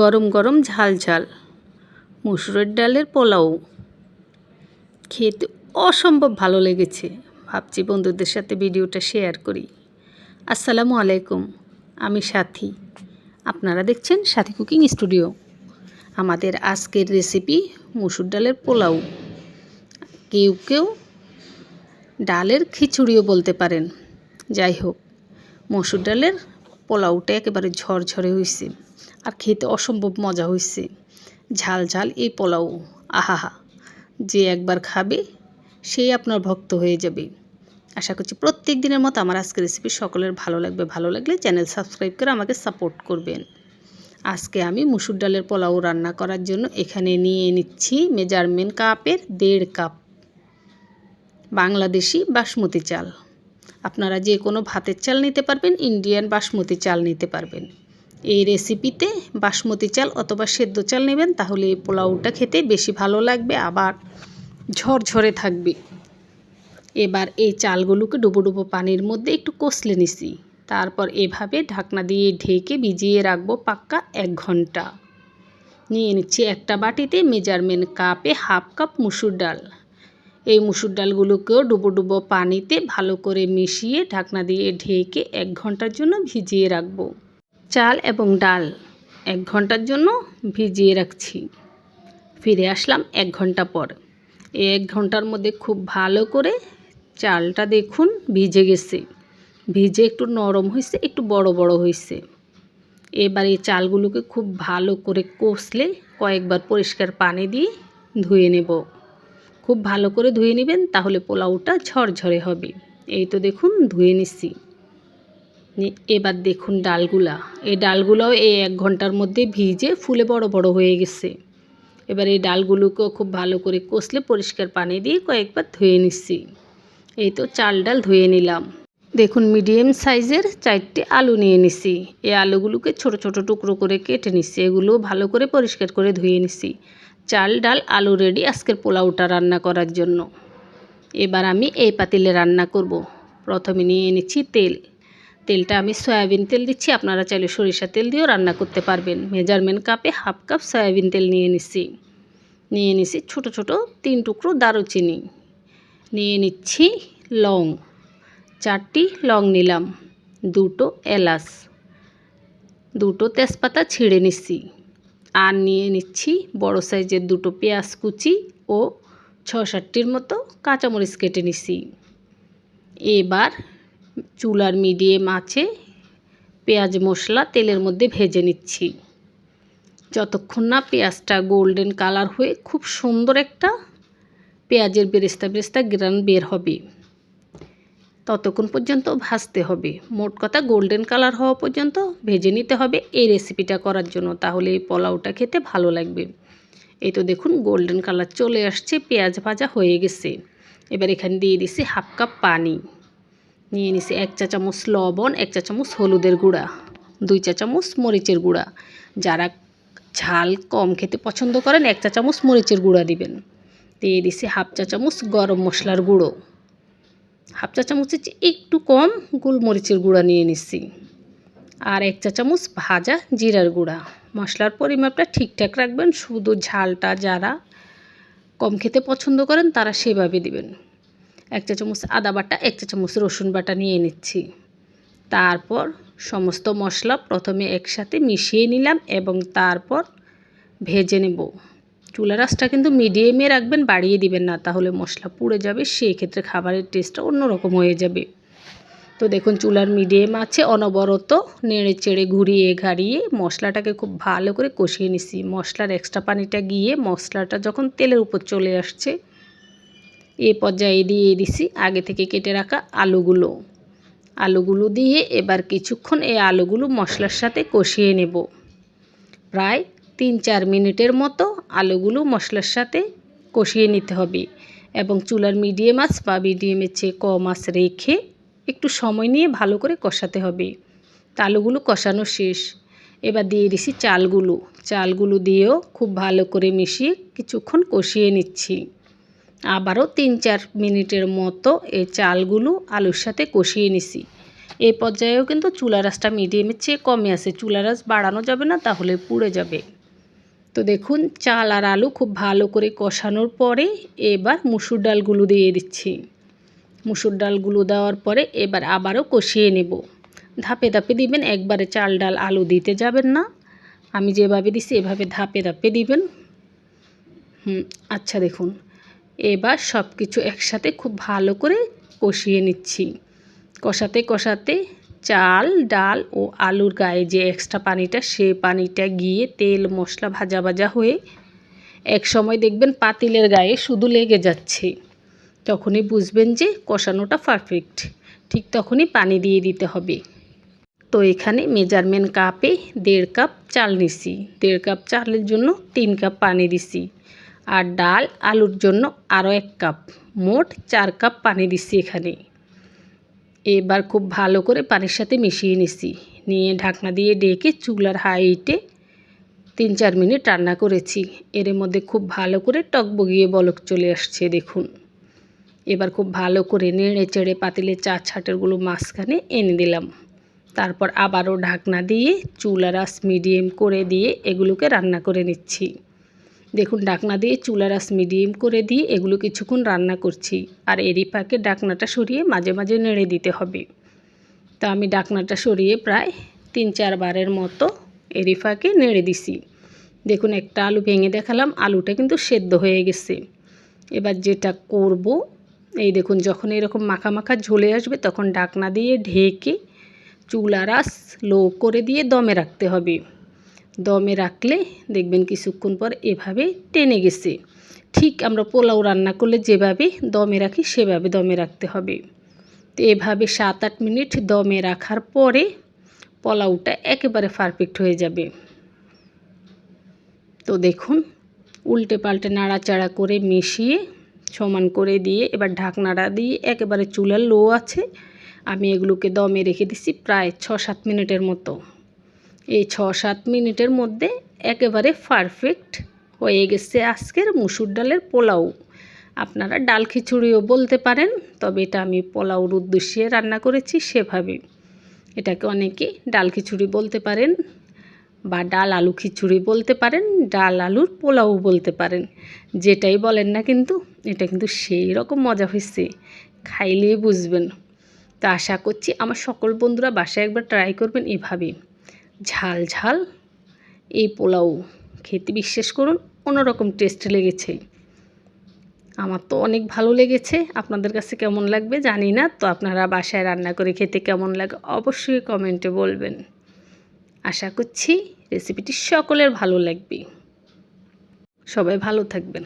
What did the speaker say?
গরম গরম ঝাল ঝাল। মুসুরের ডালের পোলাও। খেতে অসম্ভব ভালো লেগেছে। ভাবছি বন্ধুদের সাথে ভিডিওটা শেয়ার করি। আসসালামু আলাইকুম। আমি সাথী। আপনারা দেখছেন সাথী কুকিং স্টুডিও। আমাদের আজকের রেসিপি মুসুর ডালের পোলাও। কেউ কেউ ডালের খিচুড়িও বলতে পারেন। যাই হোক, মসুর ডালের পোলাওটা একেবারে ঝরঝরে হয়েছে আর খেতে অসম্ভব মজা হয়েছে ঝাল ঝাল এই পোলাও, আহাহা, যে একবার খাবে সেই আপনার ভক্ত হয়ে যাবে। আশা করছি প্রত্যেক দিনের মতো আমার আজকের রেসিপি সকলের ভালো লাগবে। ভালো লাগলে চ্যানেল সাবস্ক্রাইব করে আমাকে সাপোর্ট করবেন। আজকে আমি মুসুর ডালের পোলাও রান্না করার জন্য এখানে নিয়ে নিচ্ছি মেজারমেন্ট কাপের দেড় কাপ বাংলাদেশি বাসমতি চাল। আপনারা যে কোনো ভাতের চাল নিতে পারবেন ইন্ডিয়ান বাসমতি চাল নিতে পারবেন। এই রেসিপিতে বাসমতি চাল অথবা সেদ্ধ চাল নেবেন, তাহলে এই পোলাওটা খেতে বেশি ভালো লাগবে, আবার ঝরঝরে থাকবে। এবার এই চালগুলোকে ডুবো ডুবো পানির মধ্যে একটু কষলে নিছি। তারপর এভাবে ঢাকনা দিয়ে ঢেকে ভিজিয়ে রাখব পাক্কা এক ঘণ্টা। নিয়ে নিচ্ছি একটা বাটিতে মেজারমেন্ট কাপে হাফ কাপ মুসুর ডাল। এই মুসুর ডালগুলোকেও ডুবো ডুবো পানিতে ভালো করে মিশিয়ে ঢাকনা দিয়ে ঢেকে এক ঘণ্টার জন্য ভিজিয়ে রাখব। চাল এবং ডাল এক ঘণ্টার জন্য ভিজিয়ে রাখছি। ফিরে আসলাম এক ঘণ্টা পর। এক ঘণ্টার মধ্যে খুব ভালো করে চালটা দেখুন ভিজে গেছে। ভিজে একটু নরম হয়েছে, একটু বড় বড় হয়েছে। এবার এই চালগুলোকে খুব ভালো করে কষলে কয়েকবার পরিষ্কার পানি দিয়ে ধুয়ে নেব। খুব ভালো করে ধুয়ে নেবেন, তাহলে পোলাওটা ঝরঝরে হবে। এই তো দেখুন, ধুয়ে নিচ্ছি। এবার দেখুন ডালগুলা। এই ডালগুলাও এই এক ঘণ্টার মধ্যে ভিজে ফুলে বড় বড় হয়ে গেছে। এবার এই ডালগুলোকেও খুব ভালো করে কষলে পরিষ্কার পানি দিয়ে কয়েকবার ধুয়ে নিচ্ছি। এই তো চাল ডাল ধুয়ে নিলাম। দেখুন মিডিয়াম সাইজের চারটে আলু নিয়ে নিছি এই আলুগুলোকে ছোট ছোট টুকরো করে কেটে নিচ্ছি। এগুলো ভালো করে পরিষ্কার করে ধুয়ে নিছি চাল ডাল আলু রেডি আজকের পোলাওটা রান্না করার জন্য। এবার আমি এই পাতিলে রান্না করব। প্রথমে নিয়ে নিচ্ছি তেল। তেলটা আমি সয়াবিন তেল দিচ্ছি। আপনারা চাইলে সরিষা তেল দিয়েও রান্না করতে পারবেন। মেজারমেন্ট কাপে হাফ কাপ সয়াবিন তেল নিয়ে নিচ্ছি নিয়ে নিচ্ছি ছোট ছোট তিন টুকরো দারুচিনি। নিয়ে নিচ্ছি লং। চারটি লং নিলাম। দুটো এলাচ। দুটো তেজপাতা ছিঁড়ে নিচ্ছি আর নিয়ে নিচ্ছি বড় সাইজের দুটো পেঁয়াজ কুচি ও ছ সাতটির মতো কাঁচামরিচ কেটে নিচ্ছি এবার চুলার মিডিয়াম আছে পেঁয়াজ মশলা তেলের মধ্যে ভেজে নিচ্ছি। যতক্ষণ না পেঁয়াজটা গোল্ডেন কালার হয়ে খুব সুন্দর একটা পেঁয়াজের বেরেস্তা বেরেস্তা গ্রান বের হবে। ততক্ষণ পর্যন্ত ভাজতে হবে। মোট কথা গোল্ডেন কালার হওয়া পর্যন্ত ভেজে নিতে হবে এই রেসিপিটা করার জন্য, তাহলে এই পোলাওটা খেতে ভালো লাগবে। এই তো দেখুন গোল্ডেন কালার চলে আসছে, পেঁয়াজ ভাজা হয়ে গেছে। এবার এখানে দিয়ে দিছি হাফ কাপ পানি। নিয়ে নিছি এক চা চামচ লবণ, এক চা চামচ হলুদের গুঁড়া, দুই চা চামচ মরিচের গুঁড়া। যারা ঝাল কম খেতে পছন্দ করেন, এক চা চামচ মরিচের গুঁড়া দিবেন। দিয়ে দিছি হাফ চা চামচ গরম মশলার গুঁড়ো। হাফ চা চামচের একটু কম গোলমরিচের গুঁড়া নিয়ে নিছি। আর এক চা চামচ ভাজা জিরার গুঁড়া। মশলার পরিমাপটা ঠিকঠাক রাখবেন, শুধু ঝালটা যারা কম খেতে পছন্দ করেন, তারা সেভাবে দিবেন। এক চা চামচ আদা বাটা, এক চা চামচ রসুন বাটা নিয়ে নিচ্ছি। তারপর সমস্ত মশলা প্রথমে একসাথে মিশিয়ে নিলাম এবং তারপর ভেজে নেব। চুলা আঁচটা কিন্তু মিডিয়ামে রাখবেন, বাড়িয়ে দিবেন না, তাহলে মশলা পুড়ে যাবে, সেই ক্ষেত্রে খাবারের টেস্টটা অন্যরকম হয়ে যাবে। তো দেখুন, চুলার মিডিয়াম আছে, অনবরত নেড়ে চেড়ে ঘুরিয়ে ঘাড়িয়ে মশলাটাকে খুব ভালো করে কষিয়ে নিছি মশলার এক্সট্রা পানিটা গিয়ে মশলাটা যখন তেলের উপর চলে আসছে এ পর্যায়ে দিয়ে দিছি। আগে থেকে কেটে রাখা আলুগুলো। আলুগুলো দিয়ে এবার কিছুক্ষণ এই আলুগুলো মশলার সাথে কষিয়ে নেব। প্রায় তিন চার মিনিটের মতো আলুগুলো মশলার সাথে কষিয়ে নিতে হবে এবং চুলার মিডিয়াম আঁচ বা মিডিয়ামের চেয়ে কম আঁচ রেখে একটু সময় নিয়ে ভালো করে কষাতে হবে। আলুগুলো কষানো শেষ। এবার দিয়ে দিছি চালগুলো। চালগুলো দিয়েও খুব ভালো করে মিশিয়ে কিছুক্ষণ কষিয়ে নিচ্ছি। আবারও তিন চার মিনিটের মতো এই চালগুলো আলুর সাথে কষিয়ে নিছি। এই পর্যায়েও কিন্তু চুলা রাসটা মিডিয়ামের চেয়ে কমে আছে। চুলা রাস বাড়ানো যাবে না, তাহলে পুড়ে যাবে। তো দেখুন, চাল আর আলু খুব ভালো করে কষানোর পরে এবার মুসুর ডালগুলো দিয়ে দিচ্ছি। মুসুর ডালগুলো দেওয়ার পরে এবার আবারও কষিয়ে নেব। ধাপে ধাপে দিবেন, একবারে চাল ডাল আলু দিতে যাবেন না। আমি যেভাবে দিছি, এভাবে ধাপে ধাপে দিবেন। হুম আচ্ছা দেখুন এবার সব কিছু একসাথে খুব ভালো করে কষিয়ে নিচ্ছি। কষাতে কষাতে চাল, ডাল ও আলুর গায়ে যে এক্সট্রা পানিটা, সে পানিটা গিয়ে তেল, মশলা ভাজা ভাজা হয়ে এক সময় দেখবেন পাতিলের গায়ে শুধু লেগে যাচ্ছে। তখনই বুঝবেন যে কষানোটা পারফেক্ট ঠিক তখনই পানি দিয়ে দিতে হবে। তো এখানে মেজারমেন্ট কাপে দেড় কাপ চাল নিছি। দেড় কাপ চালের জন্য তিন কাপ পানি দিছি। আর ডাল আলুর জন্য আরও এক কাপ। মোট চার কাপ পানি দিছি এখানে। এবার খুব ভালো করে পানির সাথে মিশিয়ে নিছি নিয়ে ঢাকনা দিয়ে ডেকে চুলার হাইটে তিন চার মিনিট রান্না করেছি। এর মধ্যে খুব ভালো করে টক বগিয়ে বলক চলে আসছে, দেখুন। এবার খুব ভালো করে নেড়ে চেড়ে পাতিলে চা ছাটেরগুলো মাঝখানে এনে দিলাম। তারপর আবারও ঢাকনা দিয়ে চুলা রাস মিডিয়াম করে দিয়ে এগুলোকে রান্না করে নিচ্ছি। দেখুন, ডাকনা দিয়ে চুলা রাস মিডিয়াম করে দিয়ে এগুলো কিছুক্ষণ রান্না করছি। আর এরই পাকে ডাকনাটা সরিয়ে মাঝে মাঝে নেড়ে দিতে হবে। তো আমি ডাকনাটা সরিয়ে প্রায় তিন চারবারের মতো এরই ফাঁকে নেড়ে দিছি। দেখুন, একটা আলু ভেঙে দেখালাম, আলুটা কিন্তু সেদ্ধ হয়ে গেছে। এবার যেটা করব, এই দেখুন, যখন এরকম মাখা মাখা ঝলে আসবে, তখন ডাকনা দিয়ে ঢেকে চুলা রাস লো করে দিয়ে দমে রাখতে হবে। দমে রাখলে দেখবেন কিছুক্ষণ পর এভাবে টেনে গেছে। ঠিক আমরা পোলাও রান্না করলে যেভাবে দমে রাখি, সেভাবে দমে রাখতে হবে। তো এভাবে সাত আট মিনিট দমে রাখার পরে পোলাওটা একেবারে পারফেক্ট হয়ে যাবে। তো দেখুন, উল্টে পাল্টে নাড়াচাড়া করে মিশিয়ে সমান করে দিয়ে, এবার ঢাকনাটা দিয়ে একেবারে চুলার লো আছে, আমি এগুলোকে দমে রেখে দিছি প্রায় ছ সাত মিনিটের মতো। এই ছ সাত মিনিটের মধ্যে একেবারে পারফেক্ট হয়ে গেছে আজকের মুসুর ডালের পোলাও। আপনারা ডাল খিচুড়িও বলতে পারেন, তবে এটা আমি পোলাওর উদ্দেশ্যে রান্না করেছি সেভাবে। এটাকে অনেকে ডাল খিচুড়ি বলতে পারেন বা ডাল আলু খিচুড়ি বলতে পারেন, ডাল আলুর পোলাও বলতে পারেন। যেটাই বলেন না কিন্তু, এটা কিন্তু সেই রকম মজা হয়েছে খাইলে বুঝবেন। তা আশা করছি আমার সকল বন্ধুরা বাসায় একবার ট্রাই করবেন এভাবে ঝাল ঝাল। এই পোলাও খেতে বিশ্বাস করুন, অন্যরকম টেস্ট লেগেছে। আমার তো অনেক ভালো লেগেছে। আপনাদের কাছে কেমন লাগবে জানি না, তো আপনারা বাসায় রান্না করে খেতে কেমন লাগে অবশ্যই কমেন্টে বলবেন। আশা করছি রেসিপিটি সকলের ভালো লাগবে। সবাই ভালো থাকবেন।